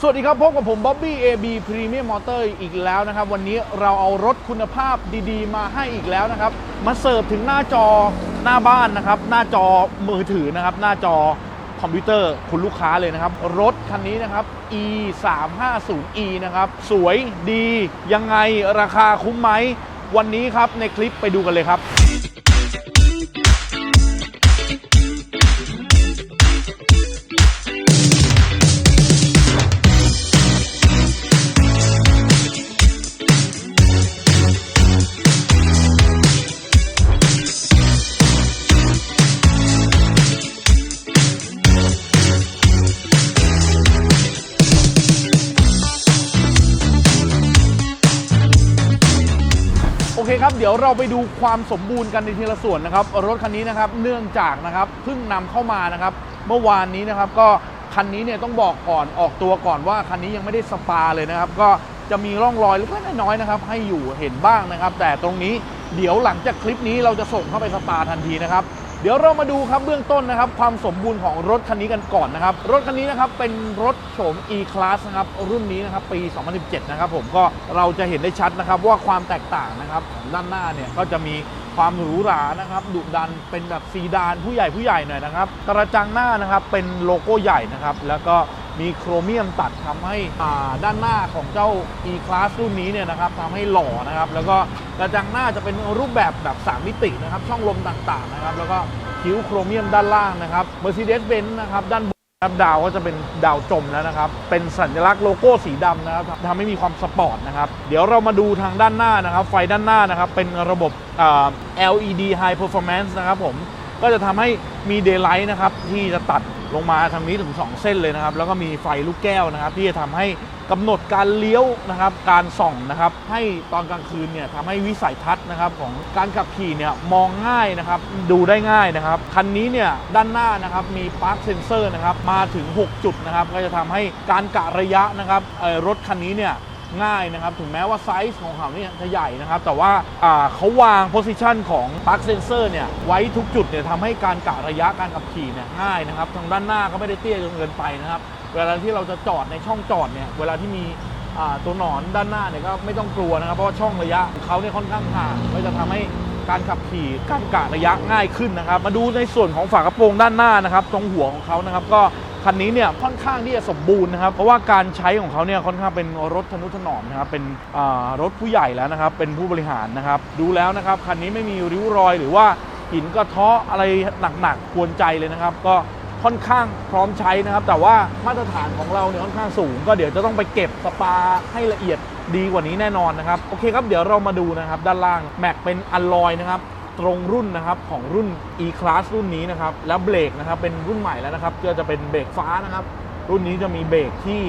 สวัสดีครับ พบกับผมบ๊อบบี้ AB Premium Motor อีกแล้วนะครับ วันนี้เราเอารถคุณภาพดีๆ มาให้อีกแล้วนะครับ มาเสิร์ฟถึงหน้าจอหน้าบ้านนะครับ หน้าจอมือถือนะครับ หน้าจอคอมพิวเตอร์คุณลูกค้าเลยนะครับ รถคันนี้นะครับ e 3 5 0 e นะครับ สวยดียังไงราคาคุ้มไหม วันนี้ครับในคลิปไปดูกันเลยครับ คครับ เดี๋ยวเราไปดูความสมบูรณ์กันในทีละส่วนนะครับ รถคันนี้นะครับเนื่องจากนะครับเพิ่งนำเข้ามานะครับ เมื่อวานนี้นะครับก็คันนี้เนี่ยต้องบอกก่อนออกตัวก่อนว่าคันนี้ยังไม่ได้สปาเลยนะครับ ก็จะมีร่องรอยเล็กๆน้อยๆนะครับ ให้อยู่เห็นบ้างนะครับ แต่ตรงนี้เดี๋ยวหลังจากคลิปนี้เราจะส่งเข้าไปสปาทันทีนะครับ ดี๋ยวเรามาดูครับเบื้องต้นนะครับ ความสมบูรณ์ของรถคันนี้กันก่อนนะครับ รถคันนี้นะครับเป็นรถโฉม e-class นะครับรุ่นนี้นะครับปี 2017 นะครับผมก็เราจะเห็นได้ชัดนะครับว่าความแตกต่างนะครับด้านหน้าเนี่ยก็จะมีความหรูหรานะครับดุดันเป็นแบบซีดานผู้ใหญ่ผู้ใหญ่หน่อยนะครับกระจังหน้านะครับเป็นโลโก้ใหญ่นะครับแล้วก็ มีโครเมียมตัดทำให้ด้านหน้าของเจ้า e-class รุ่นนี้เนี่ยนะครับทำให้หล่อนะครับ แล้วก็กระจังหน้าจะเป็นรูปแบบแบบสามมิตินะครับ ช่องลมต่างๆนะครับ แล้วก็คิ้วโครเมียมด้านล่างนะครับ Mercedes-Benz นะครับด้านบนครับดาวก็จะเป็นดาวจมแล้วนะครับ เป็นสัญลักษณ์โลโก้สีดำนะครับทำให้มีความสปอร์ตนะครับ เดี๋ยวเรามาดูทางด้านหน้านะครับ ไฟด้านหน้านะครับ เป็นระบบ LED High Performance นะครับผม ก็จะทำให้มี Daylight นะครับที่จะตัดลงมาทางนี้ถึง 2 เส้นเลยนะครับ แล้วก็มีไฟลูกแก้วนะครับ ที่จะทำให้กำหนดการเลี้ยวนะครับ การส่องนะครับ ให้ตอนกลางคืนเนี่ยทำให้วิสัยทัศน์นะครับของการขับขี่เนี่ยมองง่ายนะครับ ดูได้ง่ายนะครับ คันนี้เนี่ยด้านหน้านะครับมีปาร์คเซนเซอร์นะครับมาถึง 6 จุดนะครับ ก็จะทำให้การกะระยะนะครับรถคันนี้เนี่ย ง่ายนะครับ ถึงแม้ว่าไซส์ของเขาเนี่ยจะใหญ่นะครับ แต่ว่าเขาวางโพ i ิชันของปลั๊กเซนเซอร์เนี่ยไว้ทุกจุดเนี่ยทำให้การกะระยะการขับขี่เนี่ยง่ายนะครับ ทางด้านหน้าก็ไม่ได้เตี้ยจนเกินไปนะครับ เวลาที่เราจะจอดในช่องจอดเนี่ยเวลาที่มีตัวหนอนด้านหน้าเนี่ยก็ไม่ต้องกลัวนะครับ เพราะว่าช่องระยะของเขาเนี่ยค่อนข้างห่างก็จะทำให้การขับขี่การกะระยะง่ายขึ้นนะครับ มาดูในส่วนของฝากระโปรงด้านหน้านะครับ ตรงหัวของเขานะครับก็ คันนี้เนี่ยค่อนข้างที่จะสมบูรณ์นะครับ เพราะว่าการใช้ของเขาเนี่ยค่อนข้างเป็นรถทนุถนอมนะครับ เป็นรถผู้ใหญ่แล้วนะครับ เป็นผู้บริหารนะครับ ดูแล้วนะครับคันนี้ไม่มีริ้วรอยหรือว่าหินกระเทาะอะไรหนักๆกวนใจเลยนะครับ ก็ค่อนข้างพร้อมใช้นะครับ แต่ว่ามาตรฐานของเราเนี่ยค่อนข้างสูง ก็เดี๋ยวจะต้องไปเก็บสปาให้ละเอียดดีกว่านี้แน่นอนนะครับ โอเคครับ เดี๋ยวเรามาดูนะครับ ด้านล่างแม็กเป็นอัลลอยนะครับ ตรงรุ่นนะครับของรุ่น e-class รุ่นนี้นะครับแล้วเบรกนะครับเป็นรุ่นใหม่แล้วนะครับก็จะเป็นเบรกฟ้านะครับรุ่นนี้จะมีเบรกที่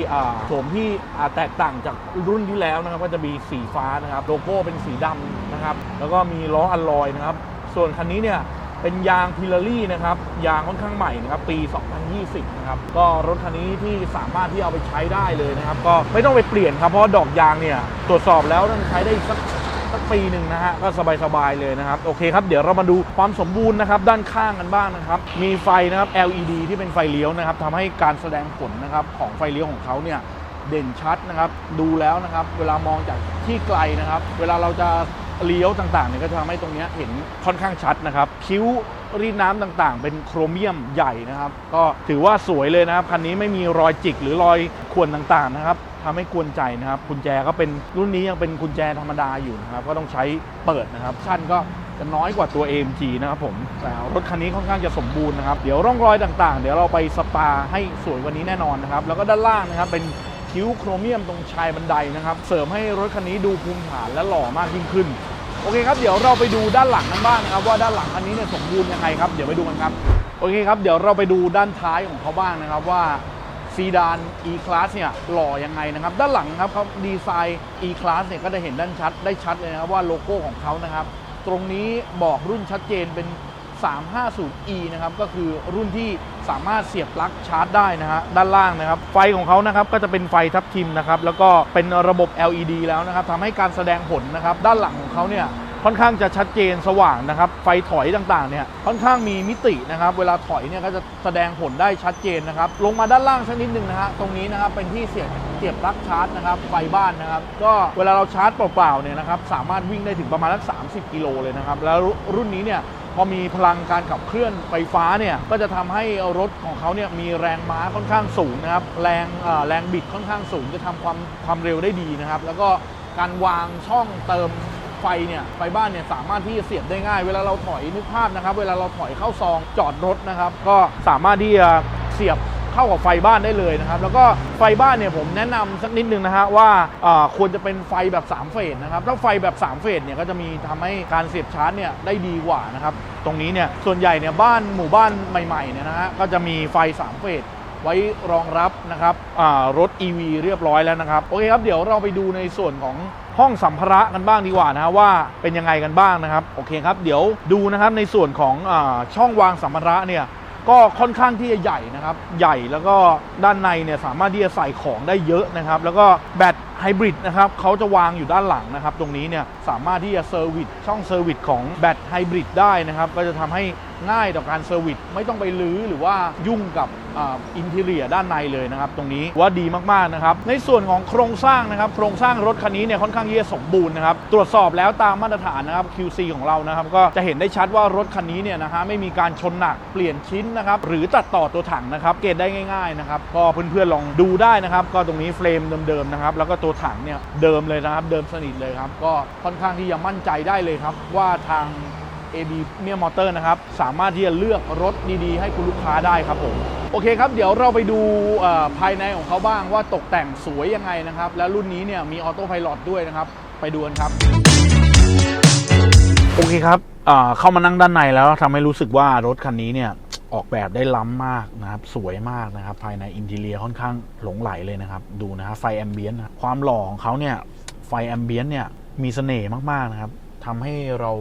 โฉมที่แตกต่างจากรุ่นที่แล้วนะครับ ก็จะมีสีฟ้านะครับโลโก้เป็นสีดำนะครับ แล้วก็มีล้ออัลลอยนะครับ ส่วนคันนี้เนี่ยเป็นยางพิลารี่นะครับ ยางค่อนข้างใหม่นะครับ ปี 2020 นะครับ ก็รถคันนี้ที่สามารถที่เอาไปใช้ได้เลยนะครับ ก็ไม่ต้องไปเปลี่ยนครับ เพราะดอกยางเนี่ยตรวจสอบแล้วมันใช้ได้สัก สักปีหนึ่งนะฮะก็สบายๆเลยนะครับโอเคครับเดี๋ยวเรามาดูความสมบูรณ์นะครับด้านข้างกันบ้างนะครับมีไฟนะครับ LED ที่เป็นไฟเลี้ยวนะครับทำให้การแสดงผลนะครับของไฟเลี้ยวของเขาเนี่ยเด่นชัดนะครับดูแล้วนะครับเวลามองจากที่ไกลนะครับ เวลาเราจะ เลี้ยวต่างๆเนี่ยก็จะทำให้ตรงนี้เห็นค่อนข้างชัดนะครับ คิ้วรีดน้ำต่างๆ เป็นโครเมียมใหญ่นะครับ ก็ถือว่าสวยเลยนะครับคันนี้ไม่มีรอยจิกหรือรอยข่วนต่างๆนะครับทำให้กวนใจนะครับกุญแจก็เป็นรุ่นนี้ยังเป็นกุญแจธรรมดาอยู่นะครับ ก็ต้องใช้เปิดนะครับ ชั้นก็จะน้อยกว่าตัว AMG นะครับผมแต่รถคันนี้ค่อนข้างจะสมบูรณ์นะครับ เดี๋ยวร่องรอยต่างๆ เดี๋ยวเราไปสปาให้สวยกว่านี้แน่นอนนะครับ แล้วก็ด้านล่างนะครับเป็น คิ้วโครเมียมตรงชายบันไดนะครับ เสริมให้รถคันนี้ดูภูมิฐานและหล่อมากยิ่งขึ้น โอเคครับ เดี๋ยวเราไปดูด้านหลังกันบ้างนะครับว่าด้านหลังคันนี้เนี่ยสมบูรณ์ยังไงครับ เดี๋ยวไปดูกันครับ โอเคครับ เดี๋ยวเราไปดูด้านท้ายของเขาบ้างนะครับว่าซีดาน E-Class เนี่ยหล่อยังไงนะครับ ด้านหลังครับเขาดีไซน์ E-Class เนี่ยก็จะเห็นด้านชัดได้ชัดเลยนะครับว่าโลโก้ของเขานะครับ ตรงนี้บอกรุ่นชัดเจนเป็น 350e นะครับก็คือรุ่นที่ สามารถเสียบปลั๊กชาร์จได้นะฮะด้านล่างนะครับ ไฟของเขานะครับก็จะเป็นไฟทับทิมนะครับแล้วก็เป็นระบบ LED แล้วนะครับทำให้การแสดงผลนะครับด้านหลังของเขาเนี่ยค่อนข้างจะชัดเจนสว่างนะครับ ไฟถอยต่างๆเนี่ยค่อนข้างมีมิตินะครับ เวลาถอยเนี่ยก็จะแสดงผลได้ชัดเจนนะครับ ลงมาด้านล่างสักนิดหนึ่งนะฮะตรงนี้นะครับเป็นที่เสียบเสียบปลั๊กชาร์จนะครับไฟบ้านนะครับ ก็เวลาเราชาร์จเปล่าๆเนี่ยนะครับสามารถวิ่งได้ถึงประมาณสัก30 กิโลเลยนะครับ แล้วรุ่นนี้เนี่ย พอมีพลังการขับเคลื่อนไฟฟ้าเนี่ยก็จะทำให้รถของเขาเนี่ยมีแรงม้าค่อนข้างสูงนะครับแรงแรงบิดค่อนข้างสูงจะทำความความเร็วได้ดีนะครับ แล้วก็การวางช่องเติมไฟเนี่ยไฟบ้านเนี่ยสามารถที่จะเสียบได้ง่าย เวลาเราถอยนึกภาพนะครับ เวลาเราถอยเข้าซองจอดรถนะครับ ก็สามารถที่จะเสียบ เข้ากับไฟบ้านได้เลยนะครับ แล้วก็ไฟบ้านเนี่ยผมแนะนำสักนิดนึงนะฮะว่าควรจะเป็นไฟแบบ 3 เฟสนะครับ ถ้าไฟแบบ 3 เฟสเนี่ยก็จะมีทำให้การเสียบชาร์จเนี่ยได้ดีกว่านะครับ ตรงนี้เนี่ยส่วนใหญ่เนี่ยบ้านหมู่บ้านใหม่ๆเนี่ยนะฮะก็จะมีไฟ 3 เฟสไว้รองรับนะครับรถ EV เรียบร้อยแล้วนะครับ โอเคครับ เดี๋ยวเราไปดูในส่วนของห้องสัมภาระกันบ้างดีกว่านะฮะว่าเป็นยังไงกันบ้างนะครับ โอเคครับ เดี๋ยวดูนะครับในส่วนของอช่องวางสัมภาระเนี่ย ก็ค่อนข้างที่จะใหญ่นะครับ ใหญ่แล้วก็ด้านในเนี่ยสามารถที่จะใส่ของได้เยอะนะครับ แล้วก็แบต ไฮบริดนะครับเขาจะวางอยู่ด้านหลังนะครับ ตรงนี้เนี่ยสามารถที่จะเซอร์วิสช่องเซอร์วิสของแบตไฮบริดได้นะครับ ก็จะทำให้ง่ายต่อการเซอร์วิสไม่ต้องไปลื้อหรือว่ายุ่งกับอินเทเรียด้านในเลยนะครับ ตรงนี้ว่าดีมาก ๆ นะครับ ในส่วนของโครงสร้างนะครับ โครงสร้างรถคันนี้เนี่ยค่อนข้างที่จะสมบูรณ์นะครับ ตรวจสอบแล้วตามมาตรฐานนะครับ QC ของเรานะครับ ก็จะเห็นได้ชัดว่ารถคันนี้เนี่ยนะฮะไม่มีการชนหนักเปลี่ยนชิ้นนะครับ หรือตัดต่อตัวถังนะครับ เกณฑ์ได้ง่าย ๆ นะครับ ก็เพื่อนๆลองดูได้นะครับ ก็ตรงนี้เฟรมเดิมๆนะครับ แล้วก็ตัวถังเนี่ยเดิมเลยนะครับ เดิมสนิทเลยครับ ก็ค่อนข้างที่จะมั่นใจได้เลยครับ ว่าทาง AB เมียมอเตอร์นะครับ สามารถที่จะเลือกรถดีๆ ให้คุณลูกค้าได้ครับผมโอเคครับ เดี๋ยวเราไปดูภายในของเขาบ้างว่าตกแต่งสวยยังไงนะครับ แล้วรุ่นนี้เนี่ยมีออโต้ไพลอตด้วยนะครับ ไปดูกันครับ โอเคครับเอ่อเข้ามานั่งด้านในแล้วทำให้รู้สึกว่ารถคันนี้เนี่ย ออกแบบได้ล้ำมากนะครับ สวยมากนะครับ ภายในอินทีเรียค่อนข้างหลงไหลเลยนะครับ ดูนะฮะไฟแอมเบียนนะความหล่อของเขาเนี่ย ไฟแอมเบียนเนี่ย มีเสน่ห์มาก ๆ นะครับทำให้เรา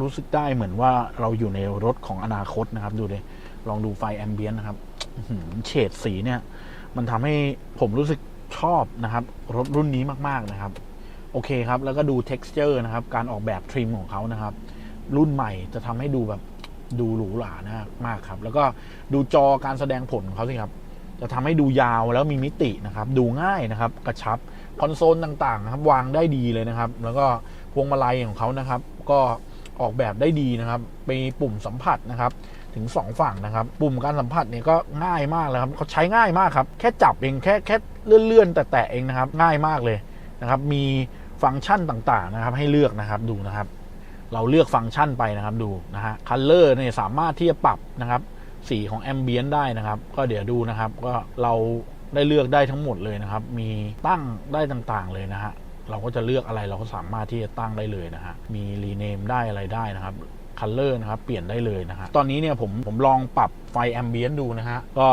รู้สึกได้เหมือนว่าเราอยู่ในรถของอนาคตนะครับ ดูเลยลองดูไฟแอมเบียนนะครับเฉดสีเนี่ย มันทำให้ผมรู้สึกชอบนะครับ รถรุ่นนี้มาก ๆ นะครับ โอเคครับ แล้วก็ดู texture นะครับ การออกแบบทริมของเขานะครับ รุ่นใหม่จะทำให้ดูแบบ ดูหรูหรานะมากครับ แล้วก็ดูจอการแสดงผลของเขาสิครับ จะทำให้ดูยาวแล้วมีมิตินะครับ ดูง่ายนะครับ กระชับคอนโซลต่างๆนะครับ วางได้ดีเลยนะครับ แล้วก็พวงมาลัยของเขานะครับ ก็ออกแบบได้ดีนะครับมีปุ่มสัมผัสนะครับ ถึง 2 ฝั่งนะครับ ปุ่มการสัมผัสเนี่ยก็ง่ายมากเลยครับเขาใช้ง่ายมากครับ แค่จับเองแค่แค่เลื่อนๆแต่ๆเองนะครับ ง่ายมากเลยนะครับ มีฟังก์ชันต่างๆนะครับ ให้เลือกนะครับดูนะครับ เราเลือกฟังก์ชันไปนะครับดูนะฮะคัลเลอร์เนี่ยสามารถที่จะปรับนะครับสีของแอมเบียนได้นะครับ ก็เดี๋ยวดูนะครับก็เราได้เลือกได้ทั้งหมดเลยนะครับ มีตั้งได้ต่างๆเลยนะฮะเราก็จะเลือกอะไรเราก็สามารถที่จะตั้งได้เลยนะฮะมีรีเนมได้อะไรได้นะครับคัลเลอร์นะครับเปลี่ยนได้เลยนะฮะตอนนี้เนี่ยผมผมลองปรับไฟแอมเบียนดูนะฮะก็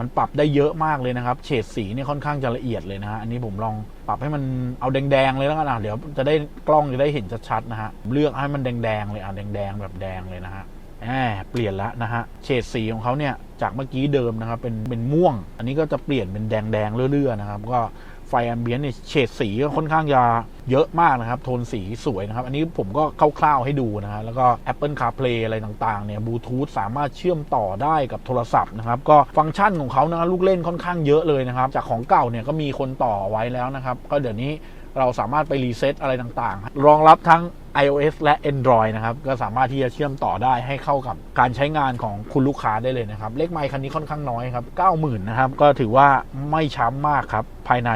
มันปรับได้เยอะมากเลยนะครับ เฉดสีเนี่ยค่อนข้างจะละเอียดเลยนะฮะ อันนี้ผมลองปรับให้มันเอาแดงๆเลยแล้วกันนะเดี๋ยวจะได้กล้องจะได้เห็นชัดๆนะฮะเลือกให้มันแดงๆเลยอะแดงๆแบบแดงเลยนะฮะแหมเปลี่ยนแล้วนะฮะ เฉดสีของเขาเนี่ยจากเมื่อกี้เดิมนะครับเป็นเป็นม่วง อันนี้ก็จะเปลี่ยนเป็นแดงแดงๆเรื่อยๆนะครับ ก็ ไฟแอมเบียนเนี่ยเฉดสีก็ค่อนข้างจะเยอะมากนะครับ โทนสีสวยนะครับ อันนี้ผมก็คร่าวๆให้ดูนะฮะแล้วก็ Apple CarPlay อะไรต่างๆเนี่ยบลูทูธสามารถเชื่อมต่อได้กับโทรศัพท์นะครับ ก็ฟังก์ชันของเขานะลูกเล่นค่อนข้างเยอะเลยนะครับ จากของเก่าเนี่ยก็มีคนต่อไว้แล้วนะครับ ก็เดี๋ยวนี้เราสามารถไปรีเซ็ตอะไรต่างๆ รองรับทั้ง iOS และ Android นะครับ ก็สามารถที่จะเชื่อมต่อได้ให้เข้ากับการใช้งานของคุณลูกค้าได้เลยนะครับ เลขไมค์คันนี้ค่อนข้างน้อยครับ 90,000 นะครับ ก็ถือว่าไม่ช้ำมากครับ ภายใน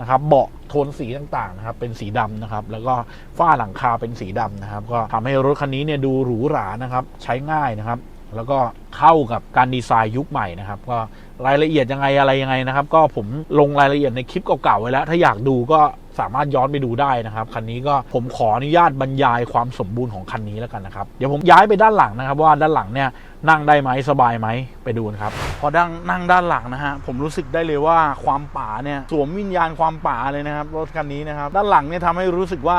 นะครับ เบาะโทนสีต่างๆนะครับ เป็นสีดำนะครับ แล้วก็ฝ้าหลังคาเป็นสีดำนะครับ ก็ทำให้รถคันนี้เนี่ยดูหรูหรานะครับ ใช้ง่ายนะครับ แล้วก็เข้ากับการดีไซน์ยุคใหม่นะครับ ก็รายละเอียดยังไงอะไรยังไงนะครับ ก็ผมลงรายละเอียดในคลิปเก่าๆไว้แล้ว ถ้าอยากดูก็ สามารถย้อนไปดูได้นะครับคันนี้ก็ผมขออนุญาตบรรยายความสมบูรณ์ของคันนี้แล้วกันนะครับเดี๋ยวผมย้ายไปด้านหลังนะครับ ว่าด้านหลังเนี่ยนั่งได้ไหมสบายไหมไปดูนครับพอดังนั่งด้านหลังนะฮะผมรู้สึกได้เลยว่าความป่าเนี่ยสวมวิญญาณความป่าเลยนะครับรถคันนี้นะครับด้านหลังเนี่ยทำให้รู้สึกว่า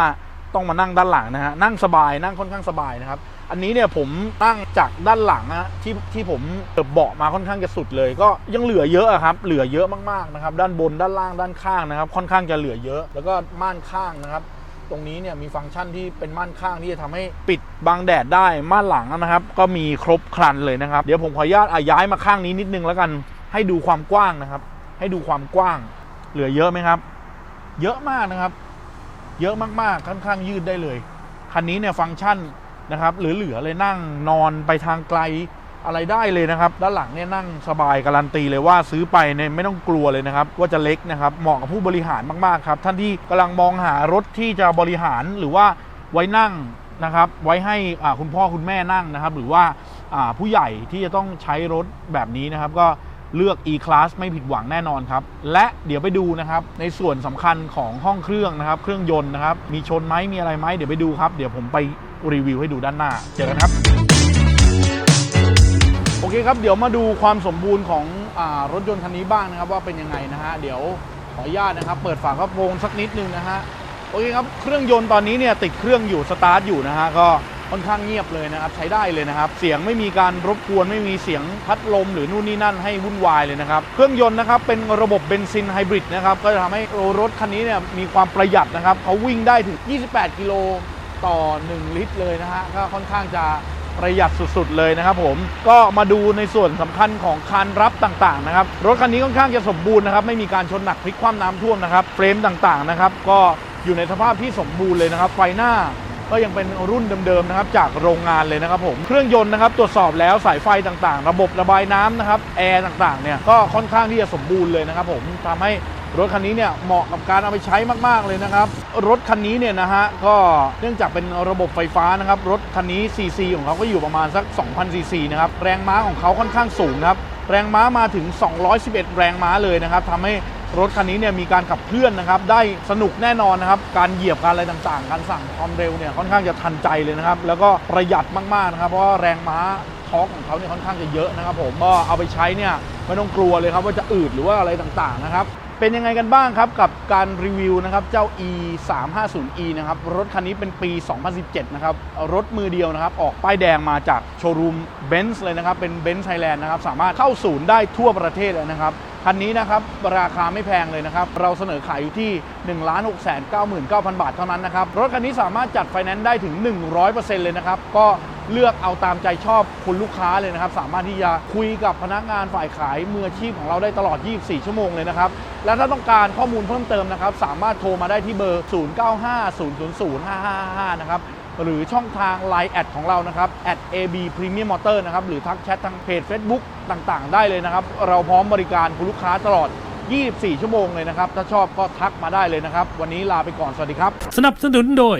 ต้องมานั่งด้านหลังนะฮะนั่งสบายนั่งค่อนข้างสบายนะครับ อันนี้เนี่ยผมนั่งจากด้านหลังนะฮะที่ที่ผมเปิดเบาะมาค่อนข้างจะสุดเลย ก็ยังเหลือเยอะครับ เหลือเยอะมากๆนะครับ ด้านบนด้านล่างด้านข้างนะครับ ค่อนข้างจะเหลือเยอะ แล้วก็ม่านข้างนะครับ ตรงนี้เนี่ยมีฟังก์ชันที่เป็นม่านข้างที่จะทำให้ปิดบังแดดได้ม่านหลังนะครับ ก็มีครบครันเลยนะครับ เดี๋ยวผมขออนุญาตย้ายมาข้างนี้นิดนึงแล้วกัน ให้ดูความกว้างนะครับ ให้ดูความกว้าง เหลือเยอะไหมครับ เยอะมากนะครับ เยอะมากๆค่อนข้างยืดได้เลยคันนี้เนี่ยฟังก์ชัน นะครับเหลือๆเลยนั่งนอนไปทางไกลอะไรได้เลยนะครับ ด้านหลังเนี่ยนั่งสบายการันตีเลยว่าซื้อไปเนี่ยไม่ต้องกลัวเลยนะครับ ว่าจะเล็กนะครับ เหมาะกับผู้บริหารมากๆครับ ท่านที่กำลังมองหารถที่จะบริหารหรือว่าไว้นั่งนะครับ ไว้ให้คุณพ่อคุณแม่นั่งนะครับ หรือว่าอ่าผู้ใหญ่ที่จะต้องใช้รถแบบนี้นะครับ ก็เลือก e-class ไม่ผิดหวังแน่นอนครับ และเดี๋ยวไปดูนะครับ ในส่วนสำคัญของห้องเครื่องนะครับ เครื่องยนต์นะครับ มีชนไหมมีอะไรไหมเดี๋ยวไปดูครับ เดี๋ยวผมไป รีวิวให้ดูด้านหน้า เจอกันครับ โอเคครับ เดี๋ยวมาดูความสมบูรณ์ของอรถยนต์คันนี้บ้างนะครับว่าเป็นยังไงนะฮะ เดี๋ยวขออนุญาตนะครับ เปิดฝากระโปรงสักนิดนึงนะฮะ โอเคครับ เครื่องยนต์ตอนนี้เนี่ยติดเครื่องอยู่สตาร์ทอยู่นะฮะ ก็ค่อนข้างเงียบเลยนะครับ ใช้ได้เลยนะครับ เสียงไม่มีการรบกวนไม่มีเสียงพัดลมหรือนู่นนี่นั่นให้วุ่นวายเลยนะครับ เครื่องยนต์นะครับเป็นระบบเบนซินไฮบริดนะครับ ก็จะทำให้รถคันนี้เนี่ยมีความประหยัดนะครับเขาวิ่งได้ถึง 28 กิโล ต่อ 1 ลิตรเลยนะฮะก็ค่อนข้างจะประหยัดสุดๆเลยนะครับผมก็มาดูในส่วนสำคัญของคานรับต่างๆนะครับรถคันนี้ค่อนข้างจะสมบูรณ์นะครับไม่มีการชนหนักพลิกคว่ำน้ำท่วมนะครับเฟรมต่างๆนะครับก็อยู่ในสภาพที่สมบูรณ์เลยนะครับ ไฟหน้าก็ยังเป็นรุ่นเดิมๆนะครับจากโรงงานเลยนะครับผมเครื่องยนต์นะครับตรวจสอบแล้วสายไฟต่างๆ ระบบระบายน้ำนะครับแอร์ต่างๆเนี่ยก็ค่อนข้างที่จะสมบูรณ์เลยนะครับผมทำให้ รถคันนี้เนี่ยเหมาะกับการเอาไปใช้มาก ๆ เลยนะครับ รถคันนี้เนี่ยนะฮะก็เนื่องจากเป็นระบบไฟฟ้านะครับ รถคันนี้ CC ของเขาก็อยู่ประมาณสัก2,000ซีซีนะครับ แรงม้าของเขาค่อนข้างสูงนะครับ แรงม้ามาถึง 211 แรงม้าเลยนะครับทำให้รถคันนี้เนี่ยมีการขับเคลื่อนนะครับ ได้สนุกแน่นอนนะครับ การเหยียบการอะไรต่างๆ การสั่งความเร็วเนี่ยค่อนข้างจะทันใจเลยนะครับ แล้วก็ประหยัดมากๆนะครับ เพราะว่าแรงม้าทอร์กของเขาเนี่ยค่อนข้างจะเยอะนะครับ ผมก็เอาไปใช้เนี่ยไม่ต้องกลัวเลยครับว่าจะอืดหรือว่าอะไรต่างๆนะครับ เป็นยังไงกันบ้างครับกับการรีวิวนะครับเจ้า e 3 5 0 e นะครับรถคันนี้เป็นปี 2017 นะครับรถมือเดียวนะครับออกป้ายแดงมาจากโชว์รูมเบนซ์เลยนะครับเป็นเบนซ์ไทยแลนด์นะครับสามารถเข้าศูนย์ได้ทั่วประเทศเลยนะครับคันนี้นะครับราคาไม่แพงเลยนะครับ เราเสนอขายอยู่ที่ 1 6 9 9 0 0 0 บาทเท่านั้นนะครับ รถคันนี้สามารถจัดไฟแนนซ์ได้ถึง 100%เลยนะครับ ก็ เลือกเอาตามใจชอบคุณลูกค้าเลยนะครับ สามารถที่จะคุยกับพนักงานฝ่ายขายมืออาชีพของเราได้ตลอด 24 ชั่วโมงเลยนะครับ และถ้าต้องการข้อมูลเพิ่มเติมนะครับ สามารถโทรมาได้ที่เบอร์ 0950005555 นะครับหรือช่องทาง Line แอดของเรานะครับ @ab premium motor นะครับ หรือทักแชททางเพจ Facebook ต่างๆ ได้เลยนะครับ เราพร้อมบริการคุณลูกค้าตลอด 24 ชั่วโมงเลยนะครับ ถ้าชอบก็ทักมาได้เลยนะครับ วันนี้ลาไปก่อน สวัสดีครับ สนับสนุนโดย